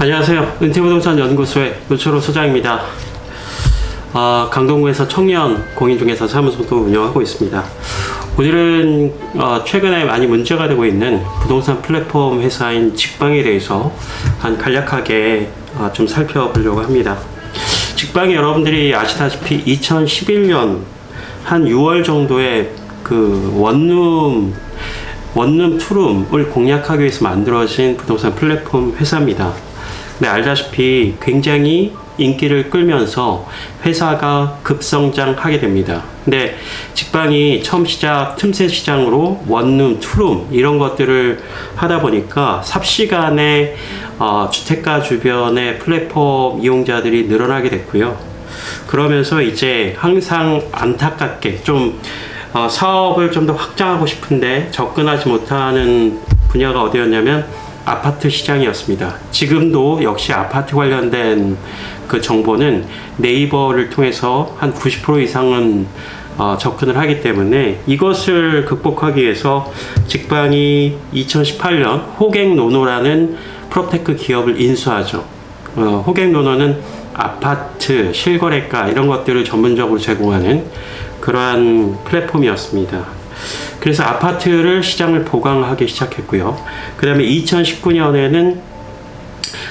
안녕하세요. 은퇴부동산 연구소의 노철호 소장입니다. 어, 강동구에서 청년 공인중개사 사무소도 운영하고 있습니다. 오늘은 어, 최근에 많이 문제가 되고 있는 부동산 플랫폼 회사인 직방에 대해서 한 간략하게 어, 좀 살펴보려고 합니다. 직방이 여러분들이 아시다시피 2011년 한 6월 정도에 그 원룸 원룸 투룸을 공략하기 위해서 만들어진 부동산 플랫폼 회사입니다. 네, 알다시피 굉장히 인기를 끌면서 회사가 급성장하게 됩니다. 근데 직방이 처음 시작 틈새 시장으로 원룸, 투룸 이런 것들을 하다 보니까 삽시간에 어, 주택가 주변의 플랫폼 이용자들이 늘어나게 됐고요. 그러면서 이제 항상 안타깝게 좀 어, 사업을 좀 더 확장하고 싶은데 접근하지 못하는 분야가 어디였냐면 아파트 시장이었습니다. 지금도 역시 아파트 관련된 그 정보는 네이버를 통해서 한 90% 이상은 어, 접근을 하기 때문에 이것을 극복하기 위해서 직방이 2018년 호갱노노라는 프로테크 기업을 인수하죠. 어, 호갱노노는 아파트, 실거래가 이런 것들을 전문적으로 제공하는 그러한 플랫폼이었습니다. 그래서 아파트를 시장을 보강하기 시작했고요. 그 다음에 2019년에는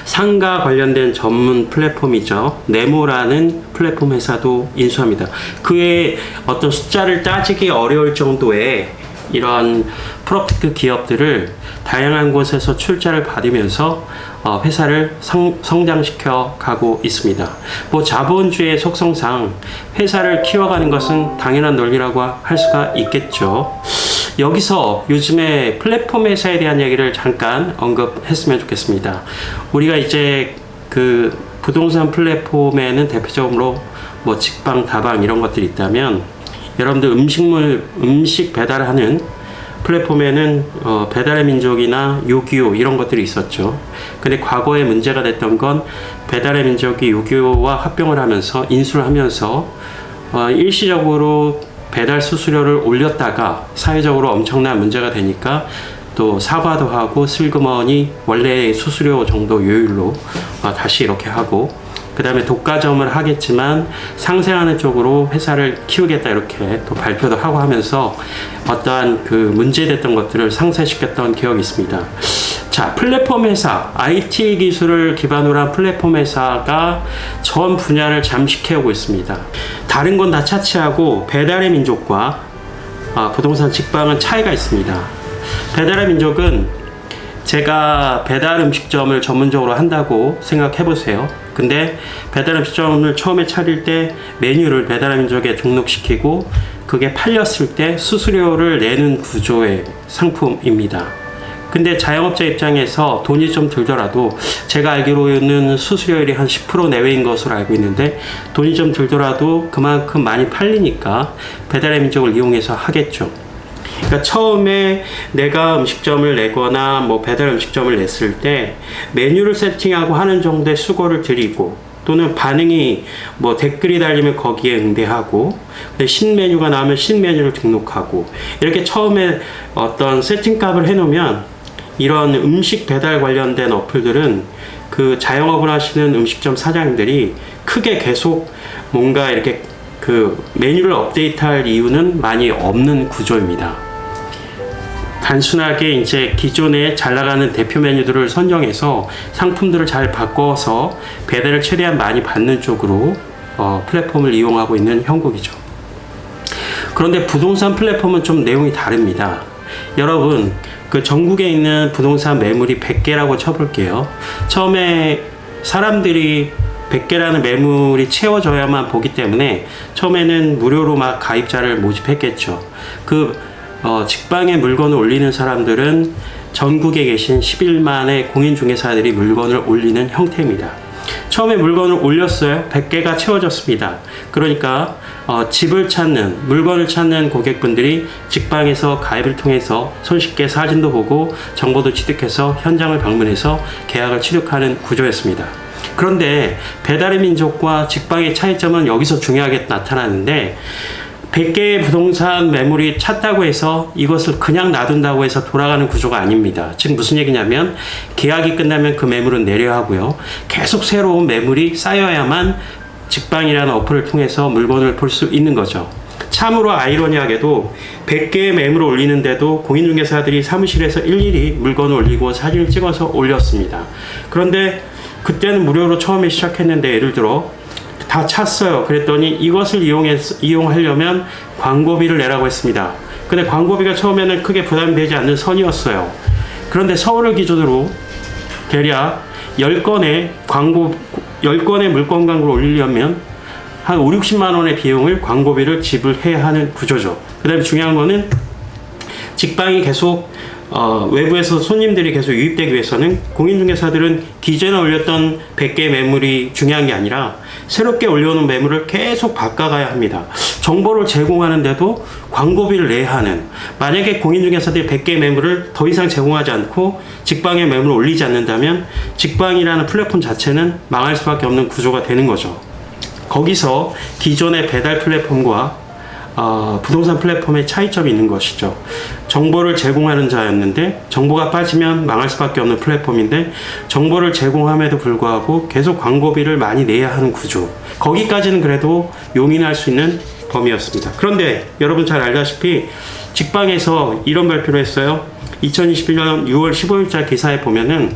상가 관련된 전문 플랫폼이죠. 네모라는 플랫폼 회사도 인수합니다. 그의 어떤 숫자를 따지기 어려울 정도의 이런 프로젝트 기업들을 다양한 곳에서 출자를 받으면서 어, 회사를 성, 성장시켜 가고 있습니다. 뭐 자본주의 속성상 회사를 키워가는 것은 당연한 논리라고 할 수가 있겠죠. 여기서 요즘에 플랫폼 회사에 대한 얘기를 잠깐 언급했으면 좋겠습니다. 우리가 이제 그 부동산 플랫폼에는 대표적으로 뭐 직방, 다방 이런 것들이 있다면 여러분들 음식물, 음식 배달하는 플랫폼에는 어, 배달의 민족이나 요기요 이런 것들이 있었죠. 근데 과거에 문제가 됐던 건 배달의 민족이 요기요와 합병을 하면서 인수를 하면서 어, 일시적으로 배달 수수료를 올렸다가 사회적으로 엄청난 문제가 되니까 또 사과도 하고 슬그머니 원래의 수수료 정도 요율로 어, 다시 이렇게 하고 그 다음에 독과점을 하겠지만 상생하는 쪽으로 회사를 키우겠다 이렇게 또 발표도 하고 하면서 어떠한 그 문제됐던 것들을 상쇄시켰던 기억이 있습니다. 자, 플랫폼 회사, IT 기술을 기반으로 한 플랫폼 회사가 전 분야를 잠식해오고 있습니다. 다른 건 다 차치하고 배달의 민족과 아, 부동산 직방은 차이가 있습니다. 배달의 민족은 제가 배달 음식점을 전문적으로 한다고 생각해 보세요. 근데 배달 음식점을 처음에 차릴 때 메뉴를 배달 민족에 등록시키고 그게 팔렸을 때 수수료를 내는 구조의 상품입니다. 근데 자영업자 입장에서 돈이 좀 들더라도 제가 알기로는 수수료율이 한 10% 내외인 것으로 알고 있는데 돈이 좀 들더라도 그만큼 많이 팔리니까 배달의 민족을 이용해서 하겠죠. 그러니까 처음에 내가 음식점을 내거나 뭐 배달 음식점을 냈을 때 메뉴를 세팅하고 하는 정도의 수고를 들이고 또는 반응이 뭐 댓글이 달리면 거기에 응대하고 신메뉴가 나오면 신메뉴를 등록하고 이렇게 처음에 어떤 세팅값을 해놓으면 이런 음식 배달 관련된 어플들은 그 자영업을 하시는 음식점 사장님들이 크게 계속 뭔가 이렇게 그 메뉴를 업데이트할 이유는 많이 없는 구조입니다. 단순하게 이제 기존에 잘 나가는 대표 메뉴들을 선정해서 상품들을 잘 바꿔서 배달을 최대한 많이 받는 쪽으로 어, 플랫폼을 이용하고 있는 형국이죠. 그런데 부동산 플랫폼은 좀 내용이 다릅니다. 여러분, 그 전국에 있는 부동산 매물이 100개라고 쳐볼게요. 처음에 사람들이 100개라는 매물이 채워져야만 보기 때문에 처음에는 무료로 막 가입자를 모집했겠죠. 그 어, 직방에 물건을 올리는 사람들은 전국에 계신 11만의 공인중개사들이 물건을 올리는 형태입니다. 처음에 물건을 올렸어요. 100개가 채워졌습니다. 그러니까 어, 집을 찾는 물건을 찾는 고객분들이 직방에서 가입을 통해서 손쉽게 사진도 보고 정보도 취득해서 현장을 방문해서 계약을 취득하는 구조였습니다. 그런데 배달의 민족과 직방의 차이점은 여기서 중요하게 나타나는데 100개의 부동산 매물이 찼다고 해서 이것을 그냥 놔둔다고 해서 돌아가는 구조가 아닙니다. 즉 무슨 얘기냐면 계약이 끝나면 그 매물은 내려야 하고요. 계속 새로운 매물이 쌓여야만 직방이라는 어플을 통해서 물건을 볼 수 있는 거죠. 참으로 아이러니하게도 100개의 매물을 올리는데도 공인중개사들이 사무실에서 일일이 물건을 올리고 사진을 찍어서 올렸습니다. 그런데 그때는 무료로 처음에 시작했는데 예를 들어 다 찼어요. 그랬더니 이것을 이용해서, 이용하려면 광고비를 내라고 했습니다. 근데 광고비가 처음에는 크게 부담되지 않는 선이었어요. 그런데 서울을 기준으로 대략 10건의 광고, 10건의 물건 광고를 올리려면 한 5, 60만 원의 비용을 광고비를 지불해야 하는 구조죠. 그 다음에 중요한 거는 직방이 계속 어, 외부에서 손님들이 계속 유입되기 위해서는 공인중개사들은 기존에 올렸던 100개 매물이 중요한 게 아니라 새롭게 올려오는 매물을 계속 바꿔가야 합니다. 정보를 제공하는데도 광고비를 내야 하는 만약에 공인중개사들이 100개 매물을 더 이상 제공하지 않고 직방에 매물을 올리지 않는다면 직방이라는 플랫폼 자체는 망할 수밖에 없는 구조가 되는 거죠. 거기서 기존의 배달 플랫폼과 어, 부동산 플랫폼의 차이점이 있는 것이죠. 정보를 제공하는 자였는데 정보가 빠지면 망할 수밖에 없는 플랫폼인데 정보를 제공함에도 불구하고 계속 광고비를 많이 내야 하는 구조. 거기까지는 그래도 용인할 수 있는 범위였습니다. 그런데 여러분 잘 알다시피 직방에서 이런 발표를 했어요. 2021년 6월 15일자 기사에 보면은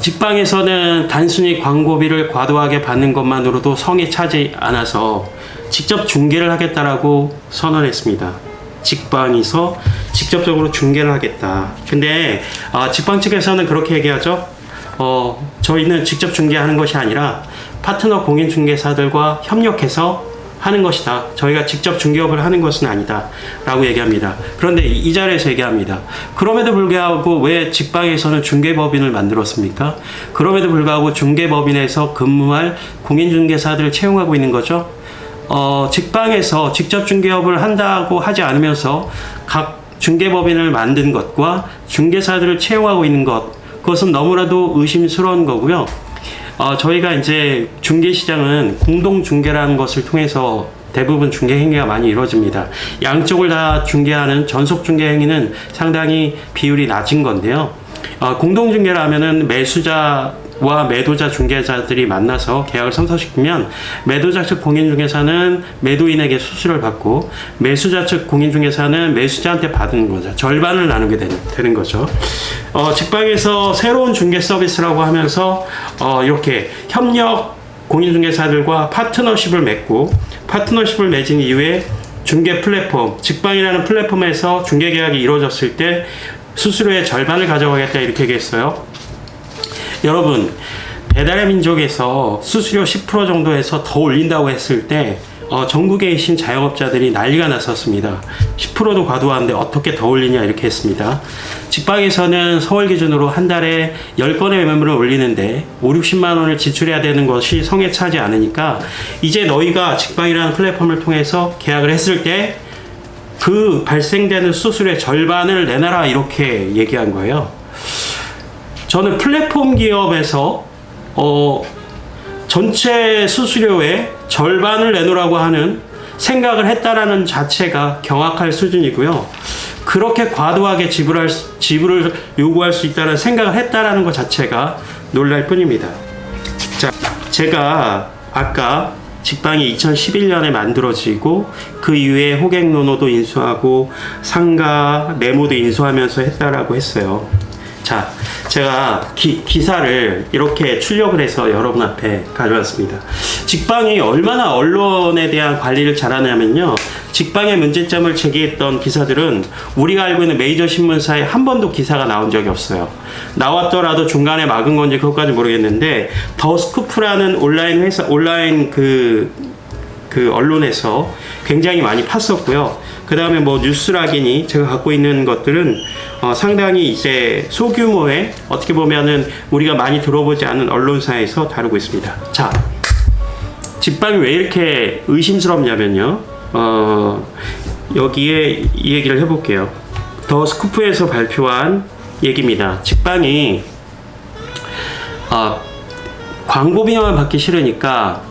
직방에서는 단순히 광고비를 과도하게 받는 것만으로도 성에 차지 않아서 직접 중개를 하겠다라고 선언했습니다. 직방에서 직접적으로 중개를 하겠다. 근데 어, 직방 측에서는 그렇게 얘기하죠. 어, 저희는 직접 중개하는 것이 아니라 파트너 공인 중개사들과 협력해서 하는 것이다. 저희가 직접 중개업을 하는 것은 아니다. 라고 얘기합니다. 그런데 이, 이 자리에서 얘기합니다. 그럼에도 불구하고 왜 직방에서는 중개법인을 만들었습니까? 그럼에도 불구하고 중개법인에서 근무할 공인중개사들을 채용하고 있는 거죠. 어, 직방에서 직접 중개업을 한다고 하지 않으면서 각 중개법인을 만든 것과 중개사들을 채용하고 있는 것, 그것은 너무나도 의심스러운 거고요. 어, 저희가 이제 중개 시장은 공동 중개라는 것을 통해서 대부분 중개 행위가 많이 이루어집니다. 양쪽을 다 중개하는 전속 중개 행위는 상당히 비율이 낮은 건데요. 어, 공동 중개라 하면은 매수자 와 매도자 중개자들이 만나서 계약을 성사시키면 매도자 측 공인중개사는 매도인에게 수수료를 받고 매수자 측 공인중개사는 매수자한테 받는 거죠. 절반을 나누게 되는, 되는 거죠. 어, 직방에서 새로운 중개 서비스라고 하면서 어, 이렇게 협력 공인중개사들과 파트너십을 맺고 파트너십을 맺은 이후에 중개 플랫폼, 직방이라는 플랫폼에서 중개 계약이 이루어졌을 때 수수료의 절반을 가져가겠다 이렇게 얘기했어요. 여러분, 배달의 민족에서 수수료 10% 정도에서 더 올린다고 했을 때 어, 전국에 계신 자영업자들이 난리가 났었습니다. 10%도 과도한데 어떻게 더 올리냐 이렇게 했습니다. 직방에서는 서울 기준으로 한 달에 10건의 매물을 올리는데 5, 60만 원을 지출해야 되는 것이 성에 차지 않으니까 이제 너희가 직방이라는 플랫폼을 통해서 계약을 했을 때 그 발생되는 수수료의 절반을 내놔라 이렇게 얘기한 거예요. 저는 플랫폼 기업에서 어, 전체 수수료의 절반을 내놓으라고 하는 생각을 했다라는 자체가 경악할 수준이고요. 그렇게 과도하게 지불할 수- 지불을 요구할 수 있다는 생각을 했다라는 것 자체가 놀랄 뿐입니다. 자, 제가 아까 직방이 2011년에 만들어지고 그 이후에 호객노노도 인수하고 상가 메모도 인수하면서 했다라고 했어요. 자, 제가 기, 기사를 이렇게 출력을 해서 여러분 앞에 가져왔습니다. 직방이 얼마나 언론에 대한 관리를 잘하냐면요. 직방의 문제점을 제기했던 기사들은 우리가 알고 있는 메이저 신문사에 한 번도 기사가 나온 적이 없어요. 나왔더라도 중간에 막은 건지 그것까지 모르겠는데 더 스쿠프라는 온라인 회사 온라인 그 그 언론에서 굉장히 많이 팠었고요. 그 다음에 뭐 뉴스락이니 제가 갖고 있는 것들은 어, 상당히 이제 소규모의 어떻게 보면은 우리가 많이 들어보지 않은 언론사에서 다루고 있습니다. 자, 집방이 왜 이렇게 의심스럽냐면요. 어, 여기에 이 얘기를 해볼게요. 더 스쿠프에서 발표한 얘기입니다. 직방이 아, 광고비만 받기 싫으니까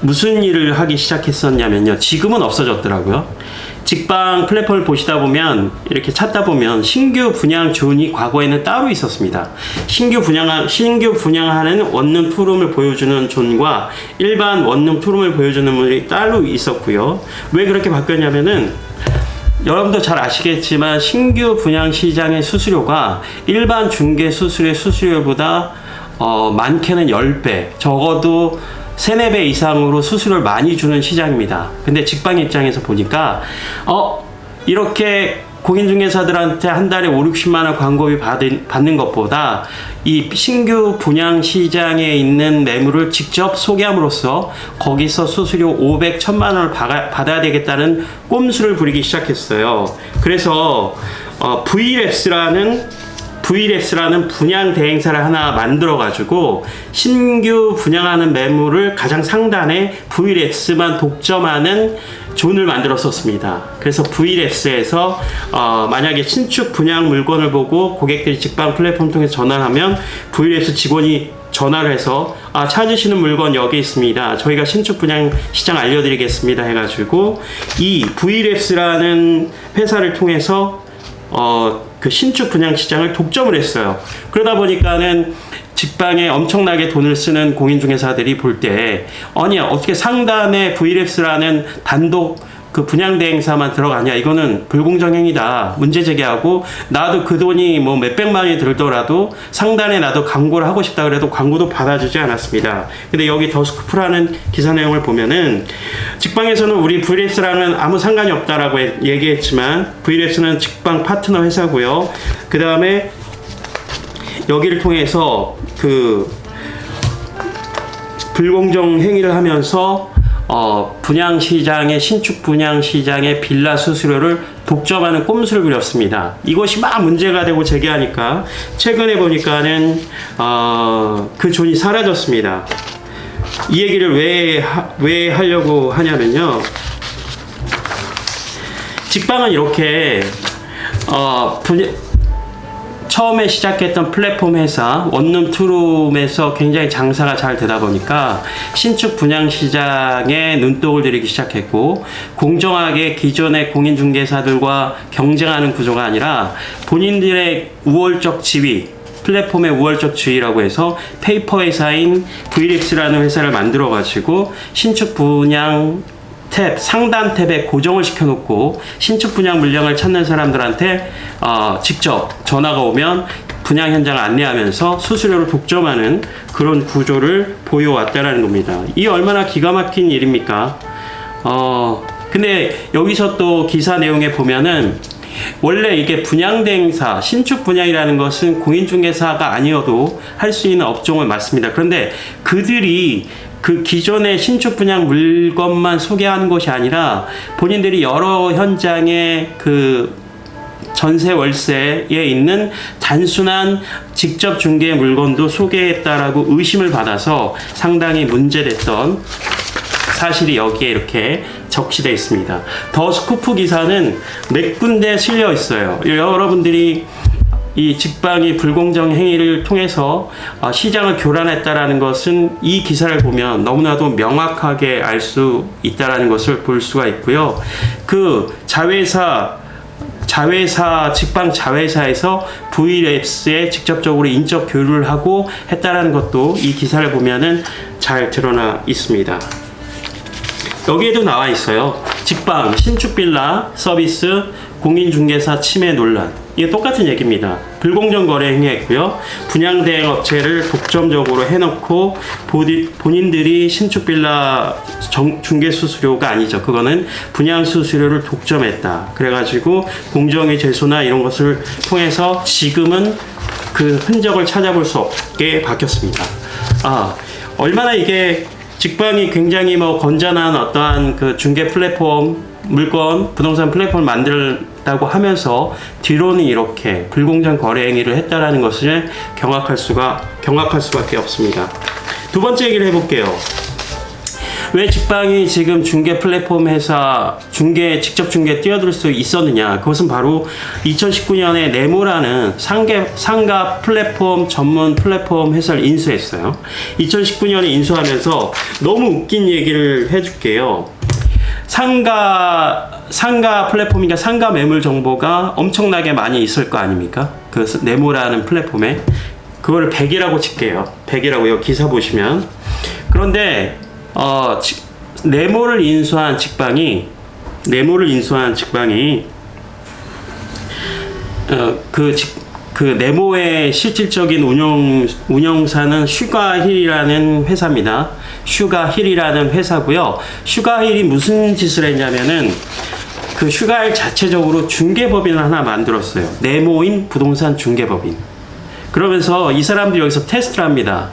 무슨 일을 하기 시작했었냐면요. 지금은 없어졌더라고요. 직방 플랫폼을 보시다 보면 이렇게 찾다 보면 신규 분양 존이 과거에는 따로 있었습니다. 신규 분양 신규 분양하는 원룸 투룸을 보여주는 존과 일반 원룸 투룸을 보여주는 분이 따로 있었고요. 왜 그렇게 바뀌었냐면은 여러분도 잘 아시겠지만 신규 분양 시장의 수수료가 일반 중개 수수료보다 어, 많게는 10배, 적어도 3, 4배 이상으로 수수료를 많이 주는 시장입니다. 근데 직방 입장에서 보니까 어 이렇게 공인중개사들한테 한 달에 5, 60만 원 광고비 받은, 받는 것보다 이 신규 분양 시장에 있는 매물을 직접 소개함으로써 거기서 수수료 500, 1000만 원을 받아, 받아야 되겠다는 꼼수를 부리기 시작했어요. 그래서 어, VLS라는 VLS라는 분양 대행사를 하나 만들어 가지고 신규 분양하는 매물을 가장 상단에 VLS만 독점하는 존을 만들었었습니다. 그래서 VLS에서 어, 만약에 신축 분양 물건을 보고 고객들이 직방 플랫폼 통해 전화를 하면 VLS 직원이 전화를 해서 아 찾으시는 물건 여기 있습니다. 저희가 신축 분양 시장 알려드리겠습니다. 해가지고 이 VLS라는 회사를 통해서 어, 그 신축 분양 시장을 독점을 했어요. 그러다 보니까는 직방에 엄청나게 돈을 쓰는 공인중개사들이 볼 때, 아니, 어떻게 상단에 VLS라는 단독 그 분양 대 행사만 들어가냐? 이거는 불공정 행위다. 문제 제기하고 나도 그 돈이 뭐 몇백만 원이 들더라도 상단에 나도 광고를 하고 싶다 그래도 광고도 받아주지 않았습니다. 근데 여기 더 스쿠프라는 기사 내용을 보면은 직방에서는 우리 VLS랑은 아무 상관이 없다라고 얘기했지만 VLS는 직방 파트너 회사고요. 그 다음에 여기를 통해서 그 불공정 행위를 하면서 어, 분양 시장의 신축 분양 시장의 빌라 수수료를 독점하는 꼼수를 부렸습니다. 이것이 막 문제가 되고 제기하니까 최근에 보니까는 어, 그 존이 사라졌습니다. 이 얘기를 왜, 하, 왜 하려고 하냐면요. 직방은 이렇게 어, 분야, 처음에 시작했던 플랫폼 회사 원룸 투룸에서 굉장히 장사가 잘 되다 보니까 신축 분양 시장에 눈독을 들이기 시작했고 공정하게 기존의 공인중개사들과 경쟁하는 구조가 아니라 본인들의 우월적 지위 플랫폼의 우월적 지위라고 해서 페이퍼 회사인 VLX라는 회사를 만들어 가지고 신축 분양 탭 상단 탭에 고정을 시켜놓고 신축 분양 물량을 찾는 사람들한테 어, 직접 전화가 오면 분양 현장을 안내하면서 수수료를 독점하는 그런 구조를 보여왔다라는 겁니다. 이 얼마나 기가 막힌 일입니까? 어, 근데 여기서 또 기사 내용에 보면은 원래 이게 분양대행사, 신축 분양이라는 것은 공인중개사가 아니어도 할 수 있는 업종을 맞습니다. 그런데 그들이 그 기존의 신축 분양 물건만 소개하는 것이 아니라 본인들이 여러 현장의 그 전세 월세에 있는 단순한 직접 중개 물건도 소개했다라고 의심을 받아서 상당히 문제됐던 사실이 여기에 이렇게 적시되어 있습니다. 더 스쿠프 기사는 몇 군데 실려 있어요. 여러분들이 이 직방이 불공정 행위를 통해서 어, 시장을 교란했다라는 것은 이 기사를 보면 너무나도 명확하게 알 수 있다라는 것을 볼 수가 있고요. 그 자회사 자회사 직방 자회사에서 VLS에 직접적으로 인적 교류를 하고 했다라는 것도 이 기사를 보면은 잘 드러나 있습니다. 여기에도 나와 있어요. 직방 신축 빌라 서비스 공인중개사 침해 논란. 이게 똑같은 얘기입니다. 불공정 거래 행위했고요. 분양 대행 업체를 독점적으로 해놓고 본인들이 신축 빌라 중개 수수료가 아니죠. 그거는 분양 수수료를 독점했다. 그래가지고 공정의 제소나 이런 것을 통해서 지금은 그 흔적을 찾아볼 수 없게 바뀌었습니다. 아 얼마나 이게 직방이 굉장히 뭐 건전한 어떠한 그 중개 플랫폼 물건 부동산 플랫폼을 만들 다고 하면서 뒤로는 이렇게 불공정 거래 행위를 했다라는 것을 경악할 수가 경악할 수밖에 없습니다. 두 번째 얘기를 해볼게요. 왜 직방이 지금 중개 플랫폼 회사 중개 직접 중개 뛰어들 수 있었느냐? 그것은 바로 2019년에 네모라는 상계 상가 플랫폼 전문 플랫폼 회사를 인수했어요. 2019년에 인수하면서 너무 웃긴 얘기를 해줄게요. 상가 상가 플랫폼이니까 상가 매물 정보가 엄청나게 많이 있을 거 아닙니까? 그 네모라는 플랫폼에 그거를 100이라고 칠게요. 100이라고 요. 기사 보시면. 그런데 어 지- 네모를 인수한 직방이 네모를 인수한 직방이 어 그 그 네모의 실질적인 운영 운영사는 슈가힐이라는 회사입니다. 슈가힐이라는 회사고요. 슈가힐이 무슨 짓을 했냐면은 그 슈가힐 자체적으로 중개법인을 하나 만들었어요. 네모인 부동산 중개법인. 그러면서 이 사람들이 여기서 테스트를 합니다.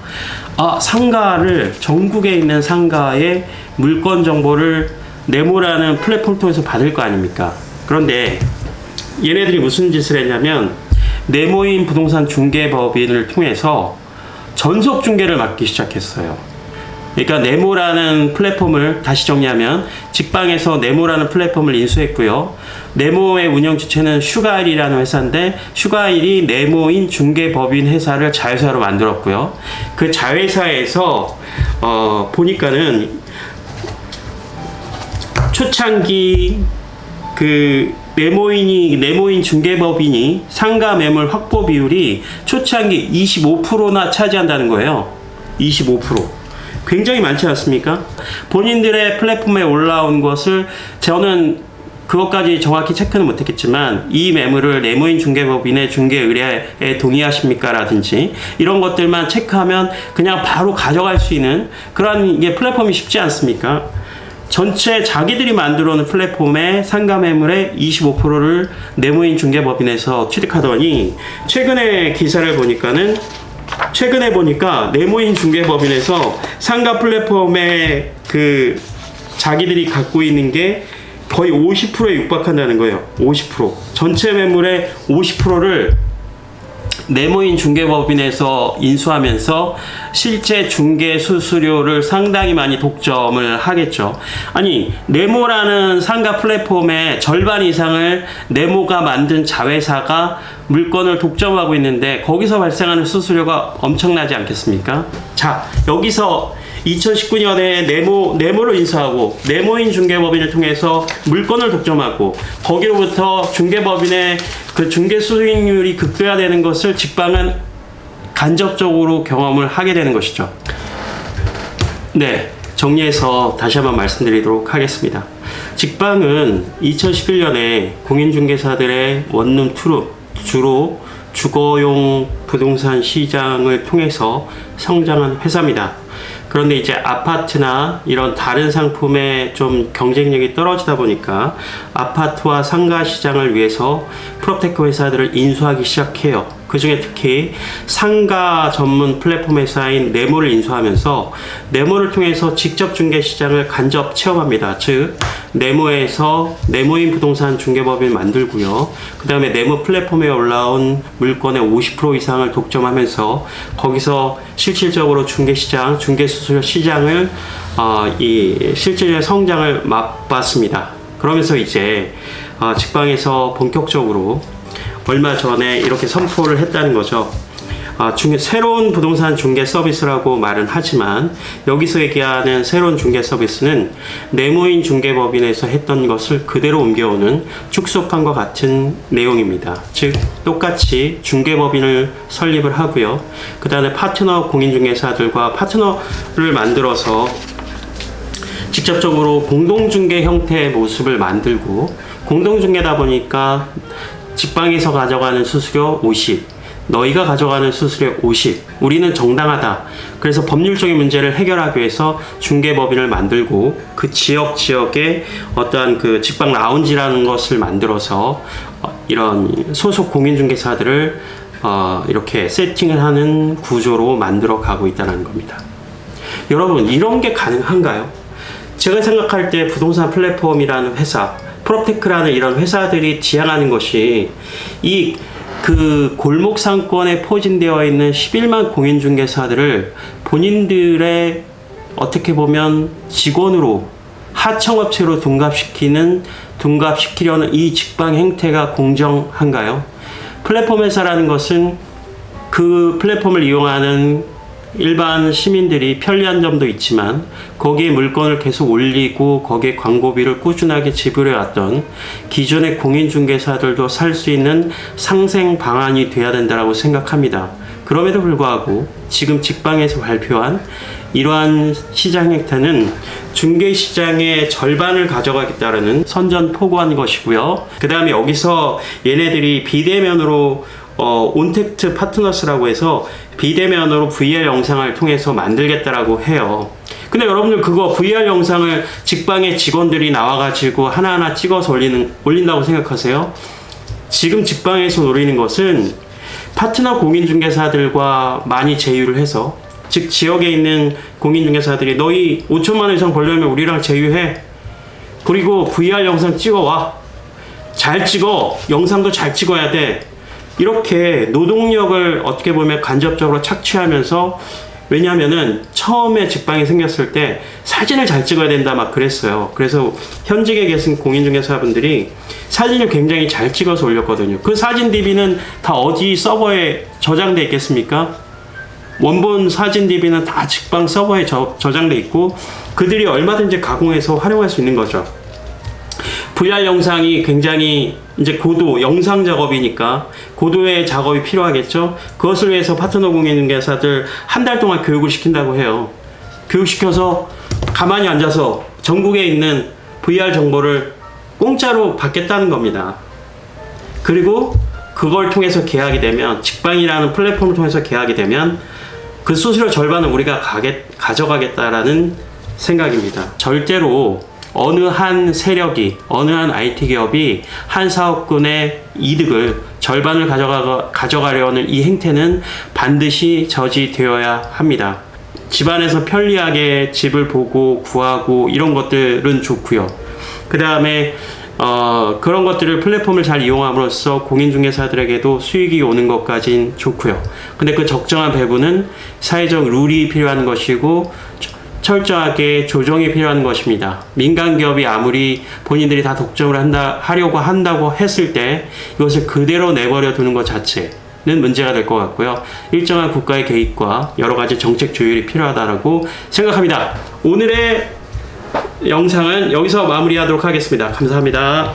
아, 상가를 전국에 있는 상가의 물건 정보를 네모라는 플랫폼 통해서 받을 거 아닙니까? 그런데 얘네들이 무슨 짓을 했냐면 네모인 부동산 중개법인을 통해서 전속 중개를 맡기 시작했어요. 그러니까 네모라는 플랫폼을 다시 정리하면 직방에서 네모라는 플랫폼을 인수했고요. 네모의 운영 주체는 슈가일이라는 회사인데 슈가일이 네모인 중개법인 회사를 자회사로 만들었고요. 그 자회사에서 어 보니까는 초창기 그 네모인이 네모인 중개법인이 상가 매물 확보 비율이 초창기 25%나 차지한다는 거예요. 25%. 굉장히 많지 않습니까? 본인들의 플랫폼에 올라온 것을 저는 그것까지 정확히 체크는 못했겠지만 이 매물을 네모인 중개법인의 중개 의뢰에 동의하십니까? 라든지 이런 것들만 체크하면 그냥 바로 가져갈 수 있는 그런 게 플랫폼이 쉽지 않습니까? 전체 자기들이 만들어 놓은 플랫폼의 상가 매물의 25%를 네모인 중개법인에서 취득하더니 최근에 기사를 보니까는 최근에 보니까 네모인 중개법인에서 상가 플랫폼에 그 자기들이 갖고 있는 게 거의 50%에 육박한다는 거예요. 50%. 전체 매물의 50%를 네모인 중개법인에서 인수하면서 실제 중개 수수료를 상당히 많이 독점을 하겠죠. 아니, 네모라는 상가 플랫폼의 절반 이상을 네모가 만든 자회사가 물건을 독점하고 있는데 거기서 발생하는 수수료가 엄청나지 않겠습니까? 자, 여기서 2019년에 네모 네모를 인수하고 네모인 중개법인을 통해서 물건을 독점하고 거기로부터 중개법인의 그 중개 수익률이 극대화되는 것을 직방은 간접적으로 경험을 하게 되는 것이죠. 네, 정리해서 다시 한번 말씀드리도록 하겠습니다. 직방은 2011년에 공인중개사들의 원룸 투룸 주로 주거용 부동산 시장을 통해서 성장한 회사입니다. 그런데 이제 아파트나 이런 다른 상품의 좀 경쟁력이 떨어지다 보니까 아파트와 상가 시장을 위해서 프로테크 회사들을 인수하기 시작해요. 그 중에 특히 상가 전문 플랫폼 회사인 네모를 인수하면서 네모를 통해서 직접 중개 시장을 간접 체험합니다. 즉 네모에서 네모인 부동산 중개법인 만들고요. 그 다음에 네모 플랫폼에 올라온 물건의 50% 이상을 독점하면서 거기서 실질적으로 중개 시장, 중개 수수료 시장을 어, 이 실질의 성장을 맛봤습니다. 그러면서 이제 어, 직방에서 본격적으로 얼마 전에 이렇게 선포를 했다는 거죠. 아, 중개, 새로운 부동산 중개 서비스라고 말은 하지만 여기서 얘기하는 새로운 중개 서비스는 네모인 중개법인에서 했던 것을 그대로 옮겨오는 축소판과 같은 내용입니다. 즉 똑같이 중개법인을 설립을 하고요. 그 다음에 파트너 공인중개사들과 파트너를 만들어서 직접적으로 공동중개 형태의 모습을 만들고 공동중개다 보니까 직방에서 가져가는 수수료 50, 너희가 가져가는 수수료 50. 우리는 정당하다. 그래서 법률적인 문제를 해결하기 위해서 중개법인을 만들고 그 지역 지역에 어떠한 그 직방 라운지라는 것을 만들어서 어, 이런 소속 공인중개사들을 어, 이렇게 세팅을 하는 구조로 만들어 가고 있다는 겁니다. 여러분 이런 게 가능한가요? 제가 생각할 때 부동산 플랫폼이라는 회사, 프로테크라는 이런 회사들이 지향하는 것이 이 그 골목 상권에 포진되어 있는 11만 공인중개사들을 본인들의 어떻게 보면 직원으로 하청업체로 둔갑시키는 둔갑시키려는 이 직방 행태가 공정한가요? 플랫폼 회사라는 것은 그 플랫폼을 이용하는 일반 시민들이 편리한 점도 있지만 거기에 물건을 계속 올리고 거기에 광고비를 꾸준하게 지불해 왔던 기존의 공인중개사들도 살 수 있는 상생 방안이 돼야 된다고 생각합니다. 그럼에도 불구하고 지금 직방에서 발표한 이러한 시장 행태는 중개 시장의 절반을 가져가겠다는 선전포고한 것이고요. 그 다음에 여기서 얘네들이 비대면으로 어, 온택트 파트너스라고 해서 비대면으로 VR 영상을 통해서 만들겠다라고 해요. 근데 여러분들 그거 VR 영상을 직방의 직원들이 나와가지고 하나하나 찍어서 올리는, 올린다고 생각하세요? 지금 직방에서 노리는 것은 파트너 공인중개사들과 많이 제휴를 해서 즉 지역에 있는 공인중개사들이 너희 5천만 원 이상 벌려면 우리랑 제휴해 그리고 VR 영상 찍어와 잘 찍어 영상도 잘 찍어야 돼 이렇게 노동력을 어떻게 보면 간접적으로 착취하면서 왜냐하면은 처음에 직방이 생겼을 때 사진을 잘 찍어야 된다 막 그랬어요. 그래서 현직에 계신 공인중개사분들이 사진을 굉장히 잘 찍어서 올렸거든요. 그 사진 DB는 다 어디 서버에 저장돼 있겠습니까? 원본 사진 DB는 다 직방 서버에 저, 저장돼 있고 그들이 얼마든지 가공해서 활용할 수 있는 거죠. VR 영상이 굉장히 이제 고도 영상 작업이니까 고도의 작업이 필요하겠죠. 그것을 위해서 파트너 공인중개사들 한 달 동안 교육을 시킨다고 해요. 교육시켜서 가만히 앉아서 전국에 있는 VR 정보를 공짜로 받겠다는 겁니다. 그리고 그걸 통해서 계약이 되면 직방이라는 플랫폼을 통해서 계약이 되면 그 수수료 절반은 우리가 가get, 가져가겠다라는 생각입니다. 절대로 어느 한 세력이 어느 한 IT 기업이 한 사업군의 이득을 절반을 가져가 가져가려는 이 행태는 반드시 저지되어야 합니다. 집안에서 편리하게 집을 보고 구하고 이런 것들은 좋고요. 그 다음에 어, 그런 것들을 플랫폼을 잘 이용함으로써 공인중개사들에게도 수익이 오는 것까진 좋고요. 근데 그 적정한 배분은 사회적 룰이 필요한 것이고 철저하게 조정이 필요한 것입니다. 민간 기업이 아무리 본인들이 다 독점을 한다 하려고 한다고 했을 때 이것을 그대로 내버려 두는 것 자체. 는 문제가 될 것 같고요. 일정한 국가의 개입과 여러 가지 정책 조율이 필요하다고 생각합니다. 오늘의 영상은 여기서 마무리하도록 하겠습니다. 감사합니다.